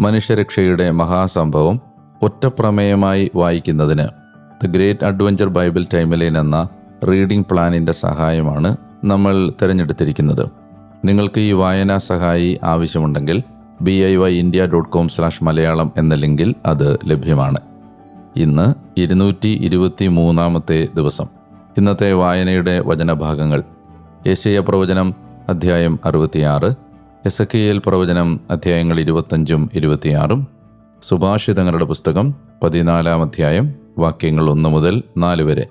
മനുഷ്യരക്ഷയുടെ മഹാസംഭവം ഒറ്റപ്രമേയമായി വായിക്കുന്നതിന് the great adventure Bible timeline എന്ന റീഡിംഗ് പ്ലാനിന്റെ സഹായമാണ് നമ്മൾ തിരഞ്ഞെടുത്തിരിക്കുന്നത്. നിങ്ങൾക്ക് ഈ വായനാ സഹായി ആവശ്യമുണ്ടെങ്കിൽ B I Y India dot com slash Malayalam എന്ന ലിങ്കിൽ അത് ലഭ്യമാണ്. ഇന്ന് ഇരുന്നൂറ്റി ഇരുപത്തി മൂന്നാമത്തെ ദിവസം. ഇന്നത്തെ വായനയുടെ വചനഭാഗങ്ങൾ. യേശയ പ്രവചനം അധ്യായം അറുപത്തിയാറ്. എസ് കെ എൽ പ്രവചനം അധ്യായങ്ങൾ ഇരുപത്തഞ്ചും ഇരുപത്തിയാറും. സുഭാഷിതങ്ങളുടെ പുസ്തകം പതിനാലാം അധ്യായം വാക്യങ്ങൾ ഒന്ന് മുതൽ നാല് വരെ.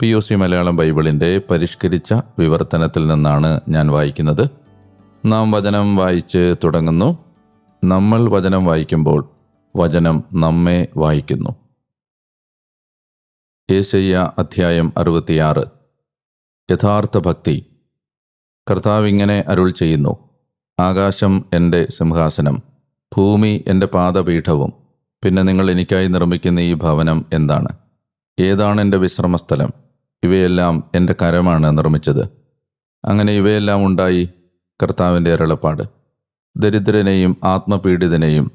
പി ഒ സി മലയാളം ബൈബിളിന്റെ പരിഷ്കരിച്ച വിവർത്തനത്തിൽ നിന്നാണ് ഞാൻ വായിക്കുന്നത്. നാം വചനം വായിച്ച് തുടങ്ങുന്നു. നമ്മൾ വചനം വായിക്കുമ്പോൾ വചനം നമ്മെ വായിക്കുന്നു. ഏശയ്യ അധ്യായം അറുപത്തിയാറ്. യഥാർത്ഥ ഭക്തി. കർത്താവ് ഇങ്ങനെ അരുൾ ചെയ്യുന്നു. ആകാശം എന്റെ സിംഹാസനം ഭൂമി എന്റെ പാദപീഠവും പിന്നെ നിങ്ങൾ എനിക്കായി നിർമ്മിക്കുന്ന ഈ ഭവനം എന്താണ്? ഏതാണ് എന്റെ വിശ്രമസ്ഥലം? ഇവയെല്ലാം എന്റെ കരമാണ് നിർമ്മിച്ചത്. അങ്ങനെ ഇവയെല്ലാം ഉണ്ടായി കർത്താവിന്റെ അരുളപ്പാട്. ദരിദ്രനെയും ആത്മപീഡിതനെയും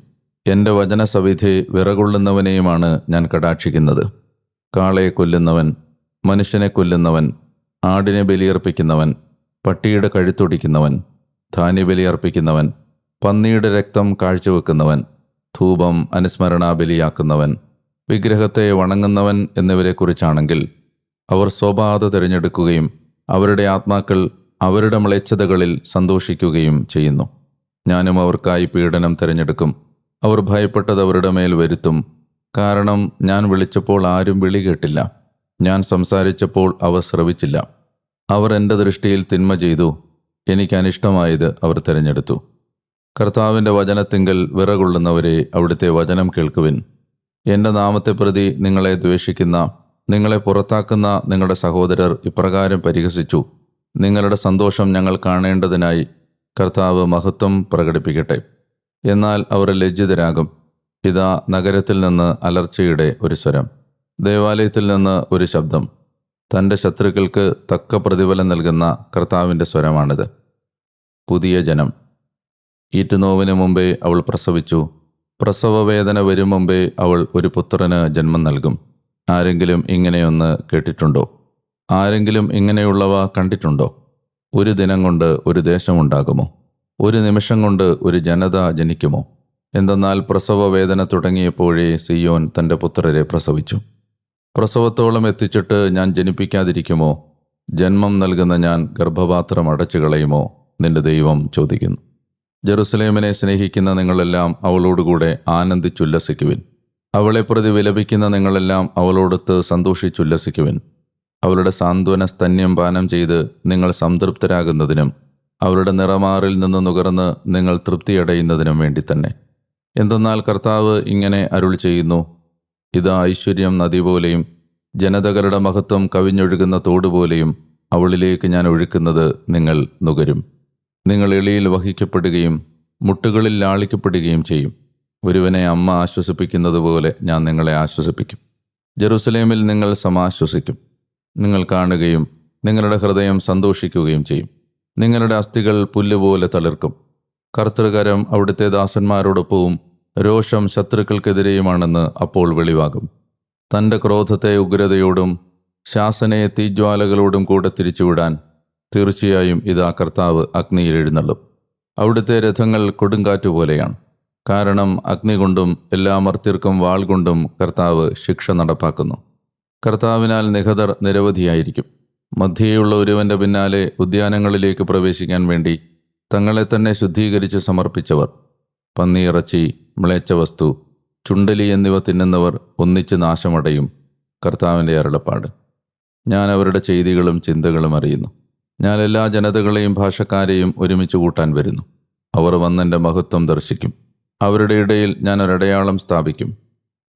എന്റെ വചനസവിധി വിറകൊള്ളുന്നവനെയുമാണ് ഞാൻ കടാക്ഷിക്കുന്നത്. കാളയെ കൊല്ലുന്നവൻ മനുഷ്യനെ കൊല്ലുന്നവൻ ആടിനെ ബലിയർപ്പിക്കുന്നവൻ പട്ടിയുടെ കഴുത്തൊടിക്കുന്നവൻ ധാന്യബലി അർപ്പിക്കുന്നവൻ പന്നിയുടെ രക്തം കാഴ്ചവെക്കുന്നവൻ ധൂപം അനുസ്മരണാബലിയാക്കുന്നവൻ വിഗ്രഹത്തെ വണങ്ങുന്നവൻ എന്നിവരെക്കുറിച്ചാണെങ്കിൽ അവർ സ്വബാധ തിരഞ്ഞെടുക്കുകയും അവരുടെ ആത്മാക്കൾ അവരുടെ മ്ലേച്ഛതകളിൽ സന്തോഷിക്കുകയും ചെയ്യുന്നു. ഞാനും അവർക്കായി പീഡനം തിരഞ്ഞെടുക്കും. അവർ ഭയപ്പെട്ടത് അവരുടെ മേൽ വരുത്തും. കാരണം ഞാൻ വിളിച്ചപ്പോൾ ആരും വിളി കേട്ടില്ല. ഞാൻ സംസാരിച്ചപ്പോൾ അവർ ശ്രവിച്ചില്ല. അവർ എന്റെ ദൃഷ്ടിയിൽ തിന്മ ചെയ്തു. എനിക്ക് അനിഷ്ടമായത് അവർ തിരഞ്ഞെടുത്തു. കർത്താവിന്റെ വചനത്തിങ്കൽ വിറകൊള്ളുന്നവരെ അവിടുത്തെ വചനം കേൾക്കുവിൻ. എന്റെ നാമത്തെ പ്രതി നിങ്ങളെ ദ്വേഷിക്കുന്ന നിങ്ങളെ പുറത്താക്കുന്ന നിങ്ങളുടെ സഹോദരർ ഇപ്രകാരം പരിഹസിച്ചു. നിങ്ങളുടെ സന്തോഷം ഞങ്ങൾ കാണേണ്ടതിനായി കർത്താവ് മഹത്വം പ്രകടിപ്പിക്കട്ടെ. എന്നാൽ അവർ ലജ്ജിതരാകും. ഇതാ നഗരത്തിൽ നിന്ന് അലർച്ചയുടെ ഒരു സ്വരം. ദേവാലയത്തിൽ നിന്ന് ഒരു ശബ്ദം. തന്റെ ശത്രുക്കൾക്ക് തക്ക പ്രതിഫലം നൽകുന്ന കർത്താവിന്റെ സ്വരമാണിത്. പുതിയ ജനം. ഈറ്റുനോവിന് മുമ്പേ അവൾ പ്രസവിച്ചു. പ്രസവവേദന വരും മുമ്പേ അവൾ ഒരു പുത്രന് ജന്മം നൽകും. ആരെങ്കിലും ഇങ്ങനെയൊന്ന് കേട്ടിട്ടുണ്ടോ? ആരെങ്കിലും ഇങ്ങനെയുള്ളവ കണ്ടിട്ടുണ്ടോ? ഒരു ദിനം കൊണ്ട് ഒരു ദേശമുണ്ടാകുമോ? ഒരു നിമിഷം കൊണ്ട് ഒരു ജനത ജനിക്കുമോ? എന്തെന്നാൽ പ്രസവ വേദന തുടങ്ങിയപ്പോഴേ സിയോൻ തന്റെ പുത്രരെ പ്രസവിച്ചു. പ്രസവത്തോളം എത്തിച്ചിട്ട് ഞാൻ ജനിപ്പിക്കാതിരിക്കുമോ? ജന്മം നൽകുന്ന ഞാൻ ഗർഭപാത്രം അടച്ചു കളയുമോ നിന്റെ ദൈവം ചോദിക്കുന്നു. ജെറുസലേമിനെ സ്നേഹിക്കുന്ന നിങ്ങളെല്ലാം അവളോടുകൂടെ ആനന്ദിച്ചുല്ലസിക്കുവിൻ. അവളെ പ്രതി വിലപിക്കുന്ന നിങ്ങളെല്ലാം അവളോടൊത്ത് സന്തോഷിച്ചുല്ലസിക്കുവിൻ. അവളുടെ സാന്ത്വന സ്തന്യം പാനം ചെയ്ത് നിങ്ങൾ സംതൃപ്തരാകുന്നതിനും അവരുടെ നിറമാറിൽ നിന്ന് നുകർന്ന് നിങ്ങൾ തൃപ്തിയടയുന്നതിനും വേണ്ടി തന്നെ എന്തെന്നാൽ കർത്താവ് ഇങ്ങനെ അരുൾ ചെയ്യുന്നു. ഇത് ഐശ്വര്യം നദി പോലെയും ജനതകളുടെ മഹത്വം കവിഞ്ഞൊഴുകുന്ന തോടുപോലെയും അവളിലേക്ക് ഞാൻ ഒഴുക്കുന്നത് നിങ്ങൾ നുകരും. നിങ്ങൾ എളിയിൽ വഹിക്കപ്പെടുകയും മുട്ടുകളിൽ ലാളിക്കപ്പെടുകയും ചെയ്യും. ഒരുവനെ അമ്മ ആശ്വസിപ്പിക്കുന്നത് പോലെ ഞാൻ നിങ്ങളെ ആശ്വസിപ്പിക്കും. ജെറുസലേമിൽ നിങ്ങൾ സമാശ്വസിക്കും. നിങ്ങൾ കാണുകയും നിങ്ങളുടെ ഹൃദയം സന്തോഷിക്കുകയും ചെയ്യും. നിങ്ങളുടെ അസ്ഥികൾ പുല്ലുപോലെ തളിർക്കും. കർത്തൃകരം അവിടുത്തെ ദാസന്മാരോടൊപ്പവും രോഷം ശത്രുക്കൾക്കെതിരെയുമാണെന്ന് അപ്പോൾ വെളിവാകും. തന്റെ ക്രോധത്തെ ഉഗ്രതയോടും ശാസനയെ തീജ്വാലകളോടും കൂടെ തിരിച്ചുവിടാൻ തീർച്ചയായും ഇതാ കർത്താവ് അഗ്നിയിൽ എഴുന്നള്ളും. അവിടുത്തെ രഥങ്ങൾ കൊടുങ്കാറ്റ് പോലെയാണ്. കാരണം അഗ്നി കൊണ്ടും എല്ലാ മർത്യർക്കും വാൾ കൊണ്ടും കർത്താവ് ശിക്ഷ നടപ്പാക്കുന്നു. കർത്താവിനാൽ നിഹതർ നിരവധിയായിരിക്കും. മധ്യയുള്ള ഒരുവന്റെ പിന്നാലെ ഉദ്യാനങ്ങളിലേക്ക് പ്രവേശിക്കാൻ വേണ്ടി തങ്ങളെ തന്നെ ശുദ്ധീകരിച്ച് സമർപ്പിച്ചവർ. പന്നിയിറച്ചി മ്ളേച്ച വസ്തു ചുണ്ടലി എന്നിവ തിന്നുന്നവർ ഒന്നിച്ച് നാശമടയും കർത്താവിന്റെ അരുളപ്പാട്. ഞാൻ അവരുടെ ചെയ്തികളും ചിന്തകളും അറിയുന്നു. ഞാൻ എല്ലാ ജനതകളെയും ഭാഷക്കാരെയും ഒരുമിച്ച് കൂട്ടാൻ വരുന്നു. അവർ വന്നെന്റെ മഹത്വം ദർശിക്കും. അവരുടെ ഇടയിൽ ഞാൻ ഒരടയാളം സ്ഥാപിക്കും.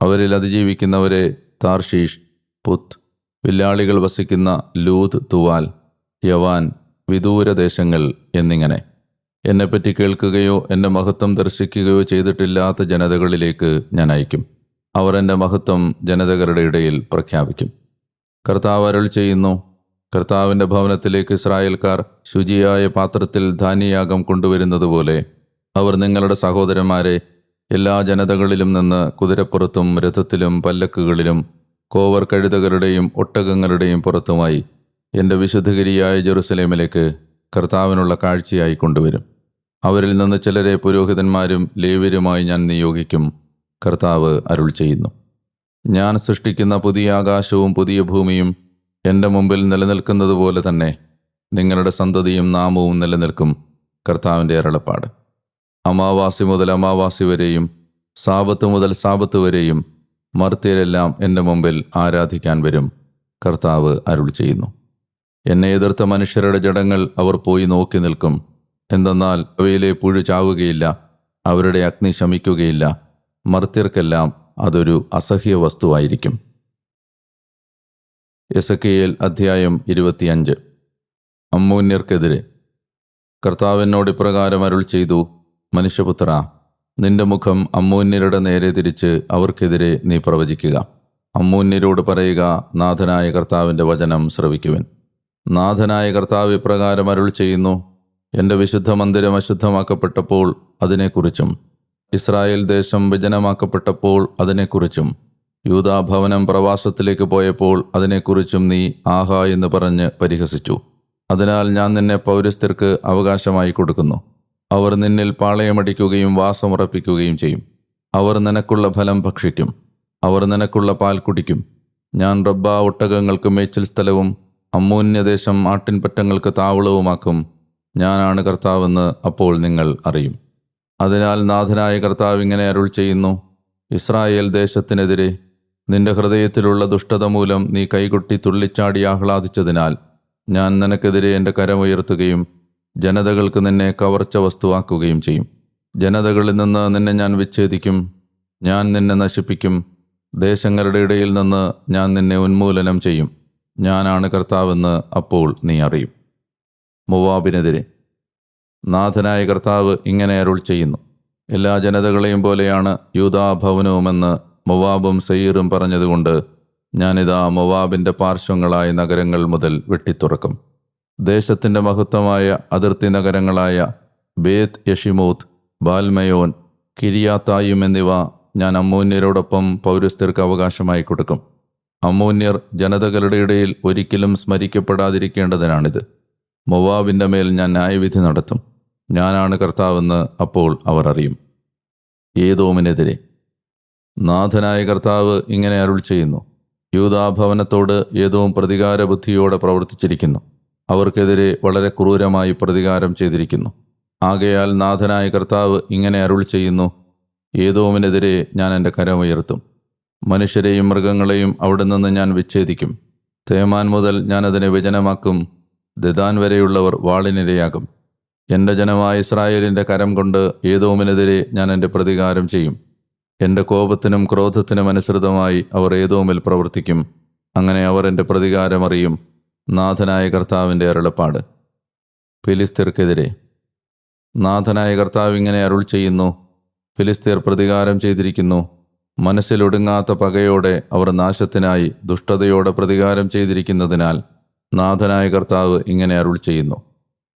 അവരിൽ അതിജീവിക്കുന്നവരെ താർഷീഷ് പുത്ത് വില്ലാളികൾ വസിക്കുന്ന ലൂത് തുവാൽ യവാൻ വിദൂരദേശങ്ങൾ എന്നിങ്ങനെ. എന്നെപ്പറ്റി കേൾക്കുകയോ എന്റെ മഹത്വം ദർശിക്കുകയോ ചെയ്തിട്ടില്ലാത്ത ജനതകളിലേക്ക് ഞാൻ അയക്കും. അവർ എന്റെ മഹത്വം ജനതകളുടെ ഇടയിൽ പ്രഖ്യാപിക്കും. കർത്താവ് ചെയ്യുന്നു കർത്താവിന്റെ ഭവനത്തിലേക്ക് ഇസ്രായേൽക്കാർ ശുചിയായ പാത്രത്തിൽ ധാന്യയാഗം കൊണ്ടുവരുന്നതുപോലെ അവർ നിങ്ങളുടെ സഹോദരന്മാരെ എല്ലാ ജനതകളിലും നിന്ന് കുതിരപ്പുറത്തും രഥത്തിലും പല്ലക്കുകളിലും കോവർ കഴുതകളുടെയും ഒട്ടകങ്ങളുടെയും പുറത്തുമായി എന്റെ വിശുദ്ധഗിരിയായ ജെറുസലേമിലേക്ക് കർത്താവിനുള്ള കാഴ്ചയായി കൊണ്ടുവരും. അവരിൽ നിന്ന് ചിലരെ പുരോഹിതന്മാരും ലേവ്യരുമായി ഞാൻ നിയോഗിക്കും കർത്താവ് അരുൾ ചെയ്യുന്നു. ഞാൻ സൃഷ്ടിക്കുന്ന പുതിയ ആകാശവും പുതിയ ഭൂമിയും എന്റെ മുമ്പിൽ നിലനിൽക്കുന്നത് പോലെ തന്നെ നിങ്ങളുടെ സന്തതിയും നാമവും നിലനിൽക്കും കർത്താവിന്റെ അരളപ്പാട്. അമാവാസി മുതൽ അമാവാസി വരെയും സാപത്ത് മുതൽ സാപത്ത് വരെയും മർത്യരെല്ലാം എന്റെ മുമ്പിൽ ആരാധിക്കാൻ വരും കർത്താവ് അരുൾ ചെയ്യുന്നു. എന്നെ എതിർത്ത മനുഷ്യരുടെ ജടങ്ങൾ അവർ പോയി നോക്കി നിൽക്കും. എന്തെന്നാൽ അവയിലെ പുഴു ചാവുകയില്ല അവരുടെ അഗ്നി ശമിക്കുകയില്ല മർത്യർക്കെല്ലാം അതൊരു അസഹ്യ വസ്തുവായിരിക്കും എസക്കിയേൽ അധ്യായം ഇരുപത്തിയഞ്ച്. അമ്മൂന്യർക്കെതിരെ കർത്താവിനോട് ഇപ്രകാരം അരുൾ ചെയ്തു മനുഷ്യപുത്ര നിന്റെ മുഖം അമ്മൂന്യരുടെ നേരെ തിരിച്ച് അവർക്കെതിരെ നീ പ്രവചിക്കുക. അമ്മൂന്യരോട് പറയുക നാഥനായ കർത്താവിന്റെ വചനം ശ്രവിക്കുവിൻ. നാഥനായ കർത്താവ് ഇപ്രകാരം അരുൾ ചെയ്യുന്നു എന്റെ വിശുദ്ധ മന്ദിരം അശുദ്ധമാക്കപ്പെട്ടപ്പോൾ അതിനെക്കുറിച്ചും ഇസ്രായേൽ ദേശം വിജനമാക്കപ്പെട്ടപ്പോൾ അതിനെക്കുറിച്ചും യൂതാഭവനം പ്രവാസത്തിലേക്ക് പോയപ്പോൾ അതിനെക്കുറിച്ചും നീ ആഹാ എന്ന് പറഞ്ഞ് പരിഹസിച്ചു. അതിനാൽ ഞാൻ നിന്നെ പൗരസ്ഥർക്ക് അവകാശമായി കൊടുക്കുന്നു. അവർ നിന്നിൽ പാളയമടിക്കുകയും വാസമുറപ്പിക്കുകയും ചെയ്യും. അവർ നിനക്കുള്ള ഫലം ഭക്ഷിക്കും. അവർ നിനക്കുള്ള പാൽ കുടിക്കും. ഞാൻ റബ്ബ ഒട്ടകങ്ങൾക്ക് മേച്ചിൽ സ്ഥലവും അമ്മൂന്യദേശം ആട്ടിൻപറ്റങ്ങൾക്ക് താവളവുമാക്കും. ഞാനാണ് കർത്താവെന്ന് അപ്പോൾ നിങ്ങൾ അറിയും. അതിനാൽ നാഥനായ കർത്താവ് ഇങ്ങനെ അരുൾ ചെയ്യുന്നു. ഇസ്രായേൽ ദേശത്തിനെതിരെ നിന്റെ ഹൃദയത്തിലുള്ള ദുഷ്ടത മൂലം നീ കൈകൊട്ടി തുള്ളിച്ചാടി ആഹ്ലാദിച്ചതിനാൽ ഞാൻ നിനക്കെതിരെ എന്റെ കരമുയർത്തുകയും ജനതകൾക്ക് നിന്നെ കവർച്ച വസ്തുവാക്കുകയും ചെയ്യും. ജനതകളിൽ നിന്ന് നിന്നെ ഞാൻ വിച്ഛേദിക്കും ഞാൻ നിന്നെ നശിപ്പിക്കും. ദേശങ്ങളുടെ ഇടയിൽ നിന്ന് ഞാൻ നിന്നെ ഉന്മൂലനം ചെയ്യും. ഞാനാണ് കർത്താവെന്ന് അപ്പോൾ നീ അറിയും. മുവാബിനെതിരെ നാഥനായ കർത്താവ് ഇങ്ങനെ അരുൾ ചെയ്യുന്നു. എല്ലാ ജനതകളെയും പോലെയാണ് യൂതാഭവനവുമെന്ന് മൊവാബും സയ്യീറും പറഞ്ഞതുകൊണ്ട് ഞാനിതാ മൊവാബിന്റെ പാർശ്വങ്ങളായ നഗരങ്ങൾ മുതൽ വെട്ടിത്തുറക്കും. ദേശത്തിന്റെ മഹത്വമായ അതിർത്തി നഗരങ്ങളായ ബേത്ത് യഷിമൂത്ത് ബാൽമയോൻ കിരിയാത്തായും എന്നിവ ഞാൻ അമ്മൂന്യരോടൊപ്പം പൗരസ്ഥർക്ക് അവകാശമായി കൊടുക്കും. അമ്മൂന്യർ ജനതകളുടെ ഇടയിൽ ഒരിക്കലും സ്മരിക്കപ്പെടാതിരിക്കേണ്ടതിനാണിത്. മൊവാബിന്റെ മേൽ ഞാൻ ന്യായവിധി നടത്തും. ഞാനാണ് കർത്താവെന്ന് അപ്പോൾ അവർ അറിയും. ഏതോമിനെതിരെ നാഥനായ കർത്താവ് ഇങ്ങനെ അരുൾ ചെയ്യുന്നു. യൂതാഭവനത്തോട് ഏതോ പ്രതികാര ബുദ്ധിയോടെ പ്രവർത്തിച്ചിരിക്കുന്നു. അവർക്കെതിരെ വളരെ ക്രൂരമായി പ്രതികാരം ചെയ്തിരിക്കുന്നു. ആകയാൽ നാഥനായ കർത്താവ് ഇങ്ങനെ അരുൾ ചെയ്യുന്നു ഏതോമിനെതിരെ ഞാൻ എന്റെ കരം ഉയർത്തും. മനുഷ്യരെയും മൃഗങ്ങളെയും അവിടെ നിന്ന് ഞാൻ വിച്ഛേദിക്കും. തേമാൻ മുതൽ ഞാൻ അതിനെ വിജനമാക്കും. ദദാൻ വരെയുള്ളവർ വാളിനിരയാകും. എന്റെ ജനമായ ഇസ്രായേലിന്റെ കരം കൊണ്ട് ഏതോമിനെതിരെ ഞാൻ എന്റെ പ്രതികാരം ചെയ്യും. എന്റെ കോപത്തിനും ക്രോധത്തിനും അനുസൃതമായി അവർ ഏതോമിൽ പ്രവർത്തിക്കും. അങ്ങനെ അവർ എന്റെ പ്രതികാരമറിയും നാഥനായ കർത്താവിന്റെ അരുളപ്പാട്. ഫിലിസ്തീർക്കെതിരെ. നാഥനായ കർത്താവ് ഇങ്ങനെ അരുൾ ചെയ്യുന്നു. ഫിലിസ്തീർ പ്രതികാരം ചെയ്തിരിക്കുന്നു. മനസ്സിലൊടുങ്ങാത്ത പകയോടെ അവർ നാശത്തിനായി ദുഷ്ടതയോടെ പ്രതികാരം ചെയ്തിരിക്കുന്നതിനാൽ നാഥനായ കർത്താവ് ഇങ്ങനെ അരുൾ ചെയ്യുന്നു.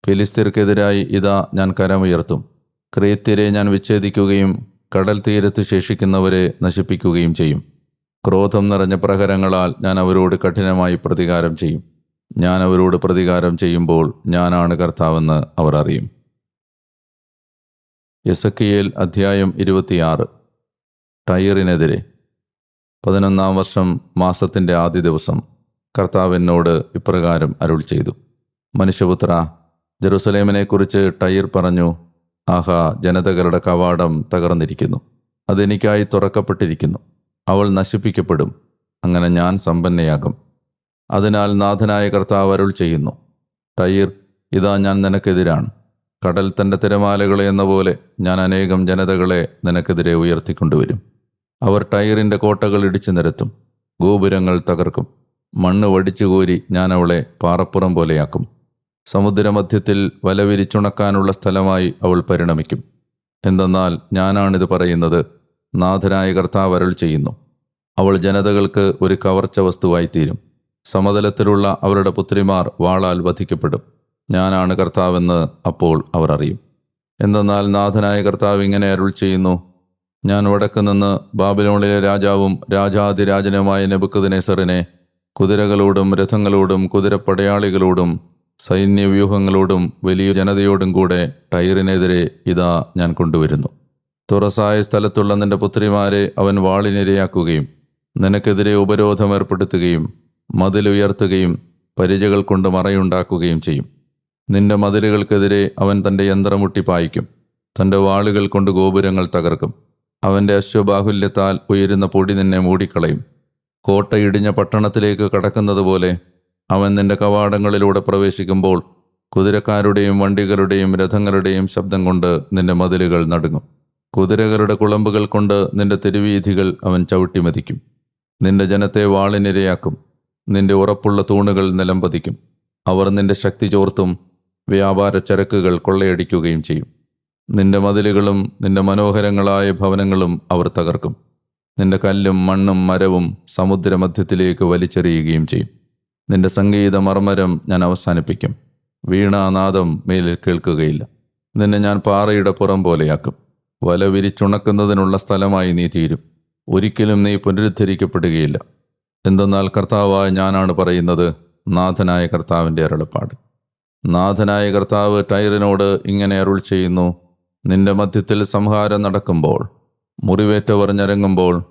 ഫിലിസ്തീർക്കെതിരായി ഇതാ ഞാൻ കരമുയർത്തും. ക്രീത്യരെ ഞാൻ വിച്ഛേദിക്കുകയും കടൽ തീരത്ത് ശേഷിക്കുന്നവരെ നശിപ്പിക്കുകയും ചെയ്യും. ക്രോധം നിറഞ്ഞ പ്രഹരങ്ങളാൽ ഞാൻ അവരോട് കഠിനമായി പ്രതികാരം ചെയ്യും. ഞാൻ അവരോട് പ്രതികാരം ചെയ്യുമ്പോൾ ഞാനാണ് കർത്താവെന്ന് അവർ അറിയും. യസക്കിയേൽ അധ്യായം ഇരുപത്തിയാറ്. ടയറിനെതിരെ. പതിനൊന്നാം വർഷം മാസത്തിന്റെ ആദ്യ ദിവസം കർത്താവ് എന്നോട് ഇപ്രകാരം അരുൾ ചെയ്തു. മനുഷ്യപുത്ര ജെറുസലേമിനെക്കുറിച്ച് ടയർ പറഞ്ഞു ആഹാ ജനതകളുടെ കവാടം തകർന്നിരിക്കുന്നു. അതെനിക്കായി തുറക്കപ്പെട്ടിരിക്കുന്നു. അവൾ നശിപ്പിക്കപ്പെടും. അങ്ങനെ ഞാൻ സമ്പന്നയാകും. അതിനാൽ നാഥനായ കർത്താവ് അരുൾ ചെയ്യുന്നു. ടൈർ ഇതാ ഞാൻ നിനക്കെതിരാണ്. കടൽ തന്റെ തിരമാലകളെ എന്ന പോലെ ഞാൻ അനേകം ജനതകളെ നിനക്കെതിരെ ഉയർത്തിക്കൊണ്ടുവരും. അവർ ടൈറിന്റെ കോട്ടകൾ ഇടിച്ചു നിരത്തും. ഗോപുരങ്ങൾ തകർക്കും. മണ്ണ് വടിച്ചുകോരി ഞാൻ അവളെ പാറപ്പുറം പോലെയാക്കും. സമുദ്രമധ്യത്തിൽ വലവിരിച്ചുണക്കാനുള്ള സ്ഥലമായി അവൾ പരിണമിക്കും. എന്തെന്നാൽ ഞാനാണിത് പറയുന്നത് നാഥനായ കർത്താവ് അരുൾ ചെയ്യുന്നു. അവൾ ജനതകൾക്ക് ഒരു കവർച്ച വസ്തുവായിത്തീരും. സമതലത്തിലുള്ള അവരുടെ പുത്രിമാർ വാളാൽ വധിക്കപ്പെടും. ഞാനാണ് കർത്താവെന്ന് അപ്പോൾ അവർ അറിയും. എന്തെന്നാൽ നാഥനായ കർത്താവ് ഇങ്ങനെ അരുൾ ചെയ്യുന്നു ഞാൻ വടക്ക് നിന്ന് ബാബിലോണിലെ രാജാവും രാജാതിരാജനുമായ നെബുക്കുദിനേസറിനെ കുതിരകളോടും രഥങ്ങളോടും കുതിരപ്പടയാളികളോടും സൈന്യവ്യൂഹങ്ങളോടും വലിയ ജനതയോടും കൂടെ ടൈറിനെതിരെ ഇതാ ഞാൻ കൊണ്ടുവരുന്നു. തുറസായ സ്ഥലത്തുള്ള നിന്റെ പുത്രിമാരെ അവൻ വാളിനിരയാക്കുകയും നിനക്കെതിരെ ഉപരോധം ഏർപ്പെടുത്തുകയും മതിലുയർത്തുകയും പരിചകൾ കൊണ്ട് മറയുണ്ടാക്കുകയും ചെയ്യും. നിന്റെ മതിലുകൾക്കെതിരെ അവൻ തന്റെ യന്ത്രമുട്ടി പായിക്കും തന്റെ വാളുകൾ കൊണ്ട് ഗോപുരങ്ങൾ തകർക്കും. അവന്റെ അശ്വബാഹുല്യത്താൽ ഉയരുന്ന പൊടി നിന്നെ മൂടിക്കളയും. കോട്ടയിടിഞ്ഞ പട്ടണത്തിലേക്ക് കടക്കുന്നത് പോലെ അവൻ നിന്റെ കവാടങ്ങളിലൂടെ പ്രവേശിക്കുമ്പോൾ കുതിരക്കാരുടെയും വണ്ടികളുടെയും രഥങ്ങളുടെയും ശബ്ദം കൊണ്ട് നിന്റെ മതിലുകൾ നടുങ്ങും. കുതിരകളുടെ കുളമ്പുകൾ കൊണ്ട് നിന്റെ തെരുവീഥികൾ അവൻ ചവിട്ടിമതിക്കും നിന്റെ ജനത്തെ വാളിനിരയാക്കും. നിന്റെ ഉറപ്പുള്ള തൂണുകൾ നിലംപതിക്കും. അവർ നിന്റെ ശക്തി ചോർത്തും വ്യാപാര ചരക്കുകൾ കൊള്ളയടിക്കുകയും ചെയ്യും. നിന്റെ മതിലുകളും നിന്റെ മനോഹരങ്ങളായ ഭവനങ്ങളും അവർ തകർക്കും. നിന്റെ കല്ലും മണ്ണും മരവും സമുദ്രമധ്യത്തിലേക്ക് വലിച്ചെറിയുകയും ചെയ്യും. നിന്റെ സംഗീത മർമ്മരം ഞാൻ അവസാനിപ്പിക്കും. വീണാനാദം മേലിൽ കേൾക്കുകയില്ല. നിന്നെ ഞാൻ പാറയുടെ പുറം പോലെയാക്കും. വല വിരിച്ചുണക്കുന്നതിനുള്ള സ്ഥലമായി നീ തീരും. ഒരിക്കലും നീ പുനരുദ്ധരിക്കപ്പെടുകയില്ല. എന്തെന്നാൽ കർത്താവായ ഞാനാണ് പറയുന്നത് നാഥനായ കർത്താവിന്റെ അരുളപ്പാട്. നാഥനായ കർത്താവ് ടൈറിനോട് ഇങ്ങനെ അരുൾ ചെയ്യുന്നു നിന്റെ മധ്യത്തിൽ സംഹാരം നടക്കുമ്പോൾ മുറിവേറ്റവർ ഞരങ്ങുമ്പോൾ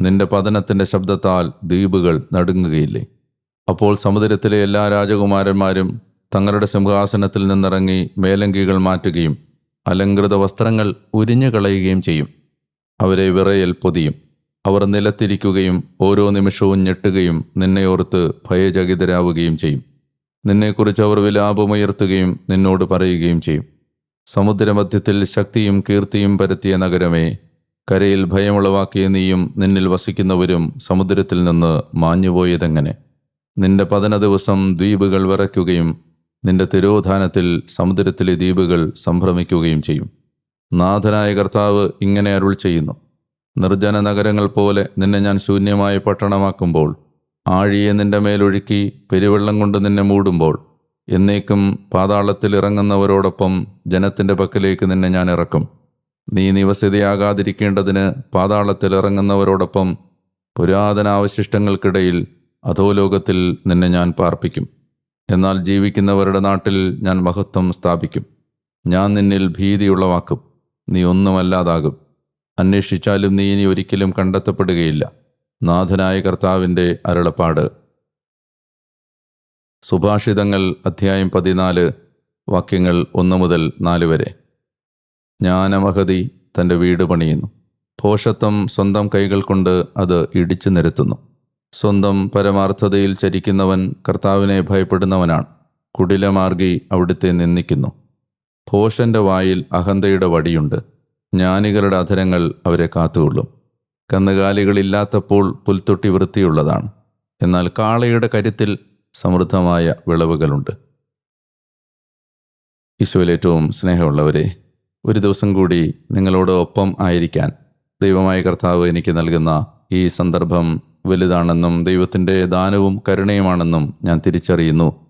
നിന്റെ പതനത്തിന്റെ ശബ്ദത്താൽ ദ്വീപുകൾ നടുങ്ങുകയില്ലേ? അപ്പോൾ സമുദ്രത്തിലെ എല്ലാ രാജകുമാരന്മാരും തങ്ങളുടെ സിംഹാസനത്തിൽ നിന്നിറങ്ങി മേലങ്കികൾ മാറ്റുകയും അലങ്കൃത വസ്ത്രങ്ങൾ ഉരിഞ്ഞു കളയുകയും ചെയ്യും. അവരെ വിറയൽ പൊതിയും. അവർ നിലത്തിരിക്കുകയും ഓരോ നിമിഷവും ഞെട്ടുകയും നിന്നെ ഓർത്ത് ഭയചകിതരാവുകയും ചെയ്യും. നിന്നെക്കുറിച്ച് അവർ വിലാപമുയർത്തുകയും നിന്നോട് പറയുകയും ചെയ്യും. സമുദ്രമധ്യത്തിൽ ശക്തിയും കീർത്തിയും പരത്തിയ നഗരമേ കരയിൽ ഭയമുളവാക്കിയ നീയും നിന്നിൽ വസിക്കുന്നവരും സമുദ്രത്തിൽ നിന്ന് മാഞ്ഞുപോയതെങ്ങനെ? നിന്റെ പതന ദിവസം ദ്വീപുകൾ വിറയ്ക്കുകയും നിന്റെ തിരോധാനത്തിൽ സമുദ്രത്തിലെ ദ്വീപുകൾ സംഭ്രമിക്കുകയും ചെയ്യും. നാഥനായ കർത്താവ് ഇങ്ങനെ അരുൾ ചെയ്യുന്നു. നിർജന നഗരങ്ങൾ പോലെ നിന്നെ ഞാൻ ശൂന്യമായ പട്ടണമാക്കുമ്പോൾ ആഴിയെ നിന്റെ മേലൊഴുക്കി പെരുവെള്ളം കൊണ്ട് നിന്നെ മൂടുമ്പോൾ എന്നേക്കും പാതാളത്തിൽ ഇറങ്ങുന്നവരോടൊപ്പം ജനത്തിന്റെ പക്കലേക്ക് നിന്നെ ഞാൻ ഇറക്കും. നീ നിവസിതയാകാതിരിക്കേണ്ടതിന് പാതാളത്തിൽ ഇറങ്ങുന്നവരോടൊപ്പം പുരാതന അവശിഷ്ടങ്ങൾക്കിടയിൽ അധോലോകത്തിൽ നിന്നെ ഞാൻ പാർപ്പിക്കും. എന്നാൽ ജീവിക്കുന്നവരുടെ നാട്ടിൽ ഞാൻ മഹത്വം സ്ഥാപിക്കും. ഞാൻ നിന്നിൽ ഭീതിയുളവാക്കും. നീ ഒന്നുമല്ലാതാകും. അന്വേഷിച്ചാലും നീ ഇനി ഒരിക്കലും കണ്ടെത്തപ്പെടുകയില്ല. നാഥനായ കർത്താവിന്റെ അരുളപ്പാട്. സുഭാഷിതങ്ങൾ അധ്യായം പതിനാല് വാക്യങ്ങൾ ഒന്ന് മുതൽ നാല് വരെ. ജ്ഞാനമഹതി തന്റെ വീട് പണിയുന്നു. ഭോഷത്വം സ്വന്തം കൈകൾ കൊണ്ട് അത് ഇടിച്ചു നിരത്തുന്നു. സ്വന്തം പരമാർത്ഥതയിൽ ചരിക്കുന്നവൻ കർത്താവിനെ ഭയപ്പെടുന്നവനാണ്. കുടിലമാർഗി അവിടുത്തെ നിന്ദിക്കുന്നു. ഭോഷന്റെ വായിൽ അഹന്തയുടെ വടിയുണ്ട്. ജ്ഞാനികളുടെ അധരങ്ങൾ അവരെ കാത്തുകൊള്ളും. കന്നുകാലികളില്ലാത്തപ്പോൾ പുൽത്തൊട്ടി വൃത്തിയുള്ളതാണ്. എന്നാൽ കാളയുടെ കരുത്തിൽ സമൃദ്ധമായ വിളവുകളുണ്ട്. ഈശോയിൽ ഏറ്റവും സ്നേഹമുള്ളവരെ ഒരു ദിവസം കൂടി നിങ്ങളോട് ഒപ്പം ആയിരിക്കാൻ ദൈവമായ കർത്താവ് എനിക്ക് നൽകുന്ന ഈ സന്ദർഭം വലുതാണെന്നും ദൈവത്തിന്റെ ദാനവും കരുണയുമാണെന്നും ഞാൻ തിരിച്ചറിയുന്നു.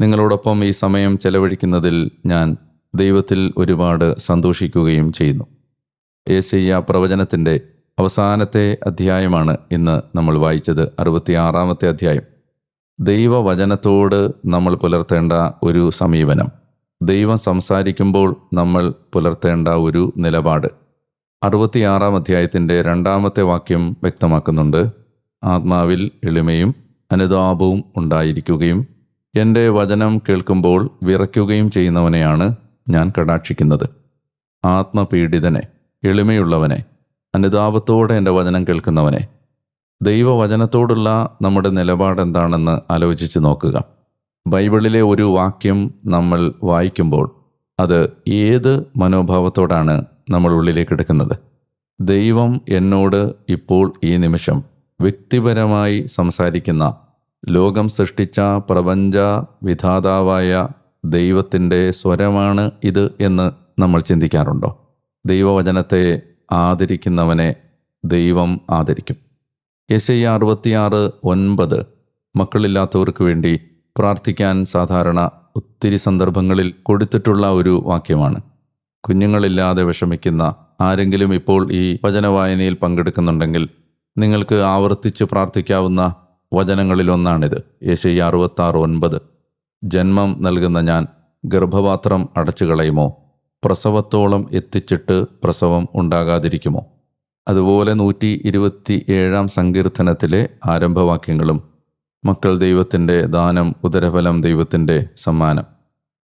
നിങ്ങളോടൊപ്പം ഈ സമയം ചെലവഴിക്കുന്നതിൽ ഞാൻ ദൈവത്തിൽ ഒരുപാട് സന്തോഷിക്കുകയും ചെയ്യുന്നു. ഏശയ്യ പ്രവചനത്തിന്റെ അവസാനത്തെ അധ്യായമാണ് ഇന്ന് നമ്മൾ വായിച്ചത് അറുപത്തിയാറാമത്തെ അധ്യായം. ദൈവവചനത്തോട് നമ്മൾ പുലർത്തേണ്ട ഒരു സമീപനം. ദൈവം സംസാരിക്കുമ്പോൾ നമ്മൾ പുലർത്തേണ്ട ഒരു നിലപാട്. അറുപത്തിയാറാം അധ്യായത്തിന്റെ രണ്ടാമത്തെ വാക്യം വ്യക്തമാക്കുന്നുണ്ട്. ആത്മാവിൽ എളിമയും അനുതാപവും ഉണ്ടായിരിക്കുകയും എന്റെ വചനം കേൾക്കുമ്പോൾ വിറയ്ക്കുകയും ചെയ്യുന്നവനെയാണ് ഞാൻ കടാക്ഷിക്കുന്നത്. ആത്മപീഡിതനെ എളിമയുള്ളവനെ അനുതാപത്തോടെ എന്റെ വചനം കേൾക്കുന്നവനെ ദൈവവചനത്തോടുള്ള നമ്മുടെ നിലപാട് എന്താണെന്ന് ആലോചിച്ച് നോക്കുക. ബൈബിളിലെ ഒരു വാക്യം നമ്മൾ വായിക്കുമ്പോൾ അത് ഏത് മനോഭാവത്തോടാണ് നമ്മൾ ഉള്ളിലേക്ക് എടുക്കുന്നത്? ദൈവം എന്നോട് ഇപ്പോൾ ഈ നിമിഷം വ്യക്തിപരമായി സംസാരിക്കുന്ന ലോകം സൃഷ്ടിച്ച പ്രപഞ്ച വിധാതാവായ ദൈവത്തിന്റെ സ്വരമാണ് ഇത് എന്ന് നമ്മൾ ചിന്തിക്കാറുണ്ടോ? ദൈവവചനത്തെ ആദരിക്കുന്നവനെ ദൈവം ആദരിക്കും. യശയ്യ അറുപത്തിയാറ് ഒൻപത്. മക്കളില്ലാത്തവർക്ക് വേണ്ടി പ്രാർത്ഥിക്കാൻ സാധാരണ ഒത്തിരി സന്ദർഭങ്ങളിൽ കൊടുത്തിട്ടുള്ള ഒരു വാക്യമാണ്. കുഞ്ഞുങ്ങളില്ലാതെ വിഷമിക്കുന്ന ആരെങ്കിലും ഇപ്പോൾ ഈ വചനവായനയിൽ പങ്കെടുക്കുന്നുണ്ടെങ്കിൽ നിങ്ങൾക്ക് ആവർത്തിച്ച് പ്രാർത്ഥിക്കാവുന്ന വചനങ്ങളിലൊന്നാണിത്. യശയ്യ അറുപത്താറ് ഒൻപത് ജന്മം നൽകുന്ന ഞാൻ ഗർഭപാത്രം അടച്ചു കളയുമോ പ്രസവത്തോളം എത്തിച്ചിട്ട് പ്രസവം ഉണ്ടാകാതിരിക്കുമോ? അതുപോലെ നൂറ്റി ഇരുപത്തി ഏഴാം സങ്കീർത്തനത്തിലെ ആരംഭവാക്യങ്ങളും മക്കൾ ദൈവത്തിന്റെ ദാനം ഉദരഫലം ദൈവത്തിന്റെ സമ്മാനം.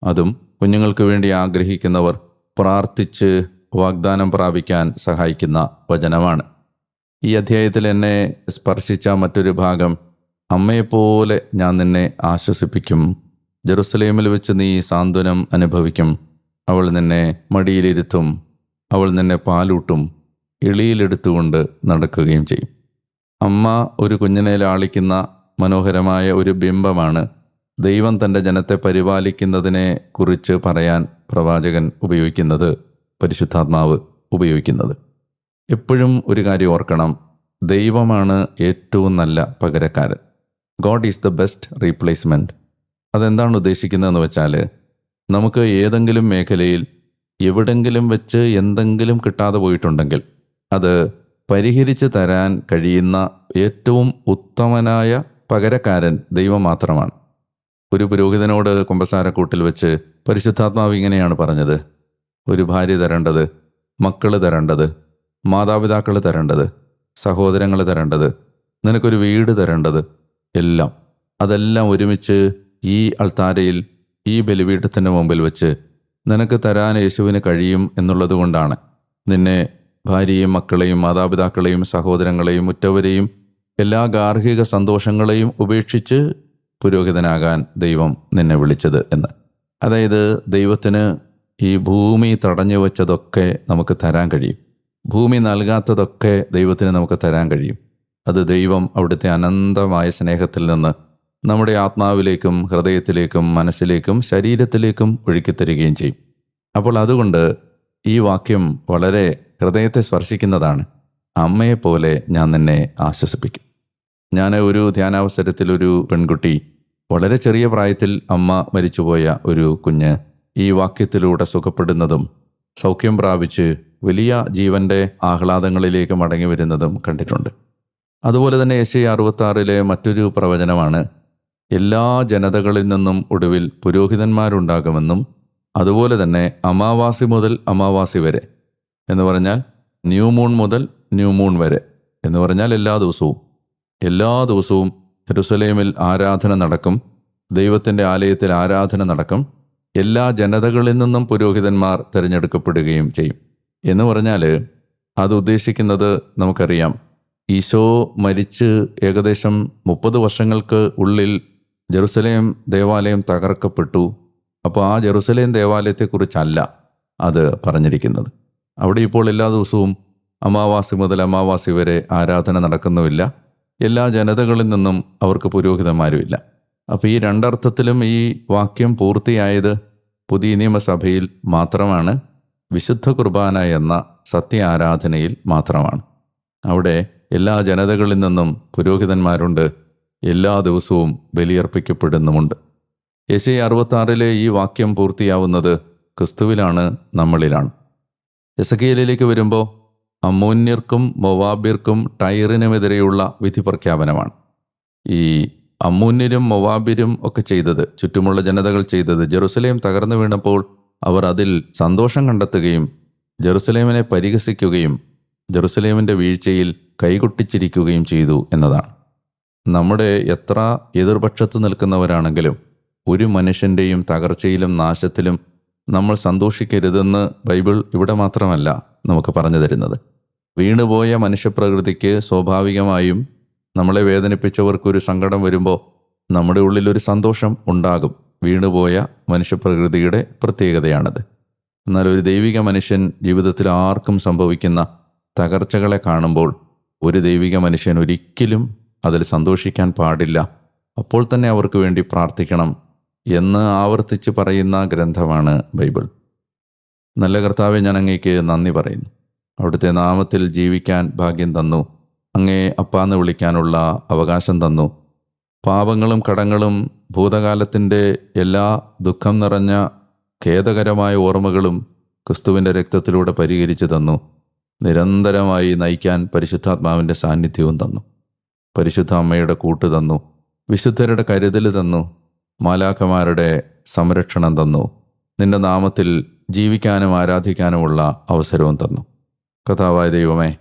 അതും കുഞ്ഞുങ്ങൾക്ക് വേണ്ടി ആഗ്രഹിക്കുന്നവർ പ്രാർത്ഥിച്ച് വാഗ്ദാനം പ്രാപിക്കാൻ സഹായിക്കുന്ന വചനമാണ്. ഈ അധ്യായത്തിൽ എന്നെ സ്പർശിച്ച മറ്റൊരു ഭാഗം അമ്മയെപ്പോലെ ഞാൻ നിന്നെ ആശ്വസിപ്പിക്കും. ജെറുസലേമിൽ വെച്ച് നീ സാന്ത്വനം അനുഭവിക്കും. അവൾ നിന്നെ മടിയിലിരുത്തും. അവൾ നിന്നെ പാലൂട്ടും. എളിയിലെടുത്തുകൊണ്ട് നടക്കുകയും ചെയ്യും. അമ്മ ഒരു കുഞ്ഞിനെ ലാളിക്കുന്ന മനോഹരമായ ഒരു ബിംബമാണ്. ദൈവം തന്റെ ജനത്തെ പരിപാലിക്കുന്നതിനെ കുറിച്ച് പറയാൻ പ്രവാചകൻ ഉപയോഗിക്കുന്നത് പരിശുദ്ധാത്മാവ് ഉപയോഗിക്കുന്നത്. എപ്പോഴും ഒരു കാര്യം ഓർക്കണം. ദൈവമാണ് ഏറ്റവും നല്ല പകരക്കാരൻ. God is the best replacement അതെന്താണ് ഉദ്ദേശിക്കുന്നതെന്ന് വെച്ചാൽ നമുക്ക് ഏതെങ്കിലും മേഖലയിൽ എവിടെങ്കിലും വെച്ച് എന്തെങ്കിലും കിട്ടാതെ പോയിട്ടുണ്ടെങ്കിൽ അത് പരിഹരിച്ച് തരാൻ കഴിയുന്ന ഏറ്റവും ഉത്തമനായ പകരക്കാരൻ ദൈവം മാത്രമാണ്. ഒരു പുരോഹിതനോട് കുമ്പസാരക്കൂട്ടിൽ വെച്ച് പരിശുദ്ധാത്മാവ് ഇങ്ങനെയാണ് പറഞ്ഞത്. ഒരു ഭാര്യ തരേണ്ടത് മക്കൾ തരേണ്ടത് മാതാപിതാക്കൾ തരേണ്ടത് സഹോദരങ്ങൾ തരേണ്ടത് നിനക്കൊരു വീട് തരേണ്ടത് എല്ലാം. അതെല്ലാം ഒരുമിച്ച് ഈ അൾത്താരയിൽ ഈ ബലിവീഠത്തിന്റെ മുമ്പിൽ വെച്ച് നിനക്ക് തരാൻ യേശുവിന് കഴിയും എന്നുള്ളത് കൊണ്ടാണ് നിന്നെ ഭാര്യയും മക്കളെയും മാതാപിതാക്കളെയും സഹോദരങ്ങളെയും ഉറ്റവരെയും എല്ലാ ഗാർഹിക സന്തോഷങ്ങളെയും ഉപേക്ഷിച്ച് പുരോഹിതനാകാൻ ദൈവം നിന്നെ വിളിച്ചത് എന്ന്. അതായത് ദൈവത്തിന് ഈ ഭൂമി തടഞ്ഞു വച്ചതൊക്കെ നമുക്ക് തരാൻ കഴിയും. ഭൂമി നൽകാത്തതൊക്കെ ദൈവത്തിന് നമുക്ക് തരാൻ കഴിയും. അത് ദൈവം അവിടുത്തെ അനന്തമായ സ്നേഹത്തിൽ നിന്ന് നമ്മുടെ ആത്മാവിലേക്കും ഹൃദയത്തിലേക്കും മനസ്സിലേക്കും ശരീരത്തിലേക്കും ഒഴുക്കിത്തരികയും ചെയ്യും. അപ്പോൾ അതുകൊണ്ട് ഈ വാക്യം വളരെ ഹൃദയത്തെ സ്പർശിക്കുന്നതാണ്. അമ്മയെപ്പോലെ ഞാൻ നിന്നെ ആശ്വസിപ്പിക്കും. ഞാൻ ഒരു ധ്യാനാവസരത്തിൽ ഒരു പെൺകുട്ടി വളരെ ചെറിയ പ്രായത്തിൽ അമ്മ മരിച്ചുപോയ ഒരു കുഞ്ഞ് ഈ വാക്യത്തിലൂടെ സുഖപ്പെടുന്നതും സൗഖ്യം പ്രാപിച്ച് വലിയ ജീവന്റെ ആഹ്ലാദങ്ങളിലേക്ക് മടങ്ങി വരുന്നതും കണ്ടിട്ടുണ്ട്. അതുപോലെ തന്നെ എസ് അറുപത്താറിലെ മറ്റൊരു പ്രവചനമാണ് എല്ലാ ജനതകളിൽ നിന്നും ഒടുവിൽ പുരോഹിതന്മാരുണ്ടാകുമെന്നും അതുപോലെ തന്നെ അമാവാസി മുതൽ അമാവാസി വരെ എന്ന് പറഞ്ഞാൽ ന്യൂ മൂൺ മുതൽ ന്യൂ മൂൺ വരെ എന്ന് പറഞ്ഞാൽ എല്ലാ ദിവസവും. എല്ലാ ദിവസവും ജെറുസലേമിൽ ആരാധന നടക്കും ദൈവത്തിന്റെ ആലയത്തിൽ ആരാധന നടക്കും എല്ലാ ജനതകളിൽ നിന്നും പുരോഹിതന്മാർ തിരഞ്ഞെടുക്കപ്പെടുകയും ചെയ്യും. എന്ന് പറഞ്ഞാൽ അത് ഉദ്ദേശിക്കുന്നത് നമുക്കറിയാം. ഈശോ മരിച്ച് ഏകദേശം മുപ്പത് വർഷങ്ങൾക്ക് ഉള്ളിൽ ജെറുസലേം ദേവാലയം തകർക്കപ്പെട്ടു. അപ്പോൾ ആ ജെറുസലേം ദേവാലയത്തെക്കുറിച്ചല്ല അത് പറഞ്ഞിരിക്കുന്നത്. അവിടെ ഇപ്പോൾ എല്ലാ ദിവസവും അമാവാസി മുതൽ അമാവാസി വരെ ആരാധന നടക്കുന്നുമില്ല. എല്ലാ ജനതകളിൽ നിന്നും അവർക്ക് പുരോഹിതന്മാരുമില്ല. അപ്പോൾ ഈ രണ്ടർത്ഥത്തിലും ഈ വാക്യം പൂർത്തിയായത് പുതിയ നിയമസഭയിൽ മാത്രമാണ്. വിശുദ്ധ കുർബാന എന്ന സത്യ ആരാധനയിൽ മാത്രമാണ്. അവിടെ എല്ലാ ജനതകളിൽ നിന്നും പുരോഹിതന്മാരുണ്ട്. എല്ലാ ദിവസവും ബലിയർപ്പിക്കപ്പെടുന്നുമുണ്ട്. യശ അറുപത്താറിലെ ഈ വാക്യം പൂർത്തിയാവുന്നത് ക്രിസ്തുവിലാണ് നമ്മളിലാണ്. എസക്കേലിലേക്ക് വരുമ്പോൾ അമ്മൂന്യർക്കും മൊവാബിർക്കും ടൈറിനുമെതിരെയുള്ള വിധി പ്രഖ്യാപനമാണ് ഈ അമ്മൂന്യരും മൊവാബിരും ഒക്കെ ചെയ്തത് ചുറ്റുമുള്ള ജനതകൾ ചെയ്തത് ജെറുസലേം തകർന്നു വീണപ്പോൾ അവർ അതിൽ സന്തോഷം കണ്ടെത്തുകയും ജെറുസലേമിനെ പരിഹസിക്കുകയും ജെറുസലേമിന്റെ വീഴ്ചയിൽ കൈകൊട്ടിച്ചിരിക്കുകയും ചെയ്തു എന്നതാണ്. നമ്മുടെ എത്ര എതിർപക്ഷത്ത് നിൽക്കുന്നവരാണെങ്കിലും ഒരു മനുഷ്യന്റെയും തകർച്ചയിലും നാശത്തിലും നമ്മൾ സന്തോഷിക്കരുതെന്ന് ബൈബിൾ ഇവിടെ മാത്രമല്ല നമുക്ക് പറഞ്ഞു തരുന്നത്. വീണുപോയ മനുഷ്യപ്രകൃതിക്ക് സ്വാഭാവികമായും നമ്മളെ വേദനിപ്പിച്ചവർക്കൊരു സങ്കടം വരുമ്പോൾ നമ്മുടെ ഉള്ളിലൊരു സന്തോഷം ഉണ്ടാകും. വീണുപോയ മനുഷ്യപ്രകൃതിയുടെ പ്രത്യേകതയാണത്. എന്നാൽ ഒരു ദൈവിക മനുഷ്യൻ ജീവിതത്തിൽ ആർക്കും സംഭവിക്കുന്ന തകർച്ചകളെ കാണുമ്പോൾ ഒരു ദൈവിക മനുഷ്യൻ ഒരിക്കലും അതിൽ സന്തോഷിക്കാൻ പാടില്ല. അപ്പോൾ തന്നെ അവർക്ക് വേണ്ടി പ്രാർത്ഥിക്കണം എന്ന് ആവർത്തിച്ച് പറയുന്ന ഗ്രന്ഥമാണ് ബൈബിൾ. നല്ല കർത്താവെ ഞാൻ അങ്ങേക്ക് നന്ദി പറയുന്നു. അവിടുത്തെ നാമത്തിൽ ജീവിക്കാൻ ഭാഗ്യം തന്നു. അങ്ങേ അപ്പാന്ന് വിളിക്കാനുള്ള അവകാശം തന്നു. പാപങ്ങളും കടങ്ങളും ഭൂതകാലത്തിന്റെ എല്ലാ ദുഃഖം നിറഞ്ഞ ഖേദകരമായ ഓർമ്മകളും ക്രിസ്തുവിന്റെ രക്തത്തിലൂടെ പരിഹരിച്ചു തന്നു. നിരന്തരമായി നയിക്കാൻ പരിശുദ്ധാത്മാവിന്റെ സാന്നിധ്യവും തന്നു. പരിശുദ്ധ അമ്മയുടെ കൂട്ട് തന്നു. വിശുദ്ധരുടെ കരുതൽ തന്നു. മാലാഖമാരുടെ സംരക്ഷണം തന്നു. നിന്റെ നാമത്തിൽ ജീവിക്കാനും ആരാധിക്കാനുമുള്ള അവസരവും തന്നു. കഥാവായ ദൈവമേ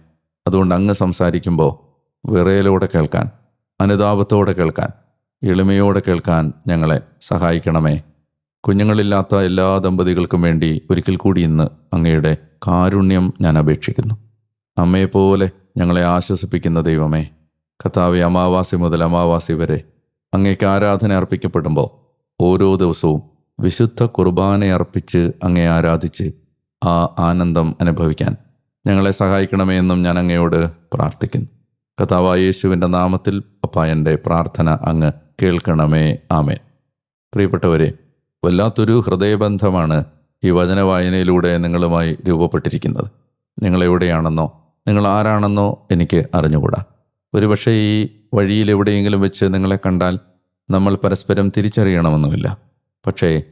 അതുകൊണ്ട് അങ്ങ് സംസാരിക്കുമ്പോൾ വിറയലോടെ കേൾക്കാൻ. അനുതാപത്തോടെ കേൾക്കാൻ എളിമയോടെ കേൾക്കാൻ ഞങ്ങളെ സഹായിക്കണമേ. കുഞ്ഞുങ്ങളില്ലാത്ത എല്ലാ ദമ്പതികൾക്കും വേണ്ടി ഒരിക്കൽ കൂടി ഇന്ന് അങ്ങയുടെ കാരുണ്യം ഞാൻ അപേക്ഷിക്കുന്നു. അമ്മയെപ്പോലെ ഞങ്ങളെ ആശ്വസിപ്പിക്കുന്ന ദൈവമേ കഥാവി അമാവാസി മുതൽ അമാവാസി വരെ അങ്ങേക്ക് ആരാധന അർപ്പിക്കപ്പെടുമ്പോൾ ഓരോ ദിവസവും വിശുദ്ധ കുർബാന അർപ്പിച്ച് അങ്ങേ ആരാധിച്ച് ആ ആനന്ദം അനുഭവിക്കാൻ ഞങ്ങളെ സഹായിക്കണമേ എന്നും ഞാൻ അങ്ങയോട് പ്രാർത്ഥിക്കുന്നു. കഥാവായ യേശുവിന്റെ നാമത്തിൽ അപ്പ എന്റെ പ്രാർത്ഥന അങ്ങ് കേൾക്കണമേ. ആമേൻ. പ്രിയപ്പെട്ടവരെ വല്ലാത്തൊരു ഹൃദയബന്ധമാണ് ഈ വചന വായനയിലൂടെ നിങ്ങളുമായി രൂപപ്പെട്ടിരിക്കുന്നത്. നിങ്ങൾ എവിടെയാണെന്നോ നിങ്ങൾ ആരാണെന്നോ എനിക്ക് അറിഞ്ഞുകൂടാ. ഒരുപക്ഷെ ഈ വഴിയിൽ എവിടെയെങ്കിലും വെച്ച് നിങ്ങളെ കണ്ടാൽ നമ്മൾ പരസ്പരം തിരിച്ചറിയണമെന്നുമില്ല. പക്ഷേ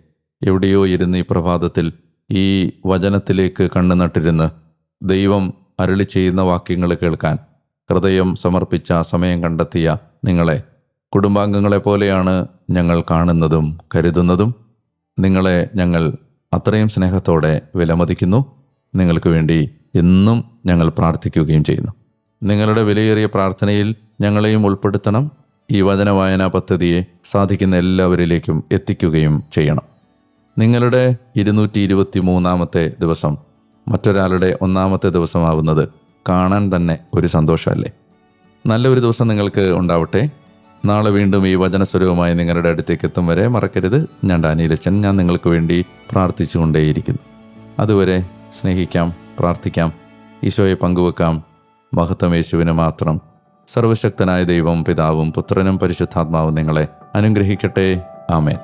എവിടെയോ ഇരുന്ന് ഈ പ്രഭാതത്തിൽ ഈ വചനത്തിലേക്ക് കണ്ണു നട്ടിരുന്ന് ദൈവം അരളി ചെയ്യുന്ന വാക്യങ്ങൾ കേൾക്കാൻ ഹൃദയം സമർപ്പിച്ച സമയം കണ്ടെത്തിയ നിങ്ങളെ. കുടുംബാംഗങ്ങളെ പോലെയാണ് ഞങ്ങൾ കാണുന്നതും കരുതുന്നതും. നിങ്ങളെ ഞങ്ങൾ അത്രയും സ്നേഹത്തോടെ വിലമതിക്കുന്നു. നിങ്ങൾക്ക് വേണ്ടി എന്നും ഞങ്ങൾ പ്രാർത്ഥിക്കുകയും ചെയ്യുന്നു. നിങ്ങളുടെ വിലയേറിയ പ്രാർത്ഥനയിൽ ഞങ്ങളെയും ഉൾപ്പെടുത്തണം. ഈ വചന വായനാ പദ്ധതിയെ സാധിക്കുന്ന എല്ലാവരിലേക്കും എത്തിക്കുകയും ചെയ്യണം. നിങ്ങളുടെ ഇരുന്നൂറ്റി ഇരുപത്തി മൂന്നാമത്തെ ദിവസം മറ്റൊരാളുടെ ഒന്നാമത്തെ ദിവസമാവുന്നത് കാണാൻ തന്നെ ഒരു സന്തോഷമല്ലേ? നല്ലൊരു ദിവസം നിങ്ങൾക്ക് ഉണ്ടാവട്ടെ. നാളെ വീണ്ടും ഈ വചനസ്വരൂപമായി നിങ്ങളുടെ അടുത്തേക്ക് എത്തും വരെ മറക്കരുത്. ഞാൻ ഡാനിയിലച്ചൻ. ഞാൻ നിങ്ങൾക്ക് വേണ്ടി പ്രാർത്ഥിച്ചുകൊണ്ടേയിരിക്കുന്നു. അതുവരെ സ്നേഹിക്കാം പ്രാർത്ഥിക്കാം. ഈശോയെ പങ്കുവെക്കാം. മഹത്വം യേശുവിന് മാത്രം. സർവശക്തനായ ദൈവം പിതാവും പുത്രനും പരിശുദ്ധാത്മാവും നിങ്ങളെ അനുഗ്രഹിക്കട്ടെ. ആമേൻ.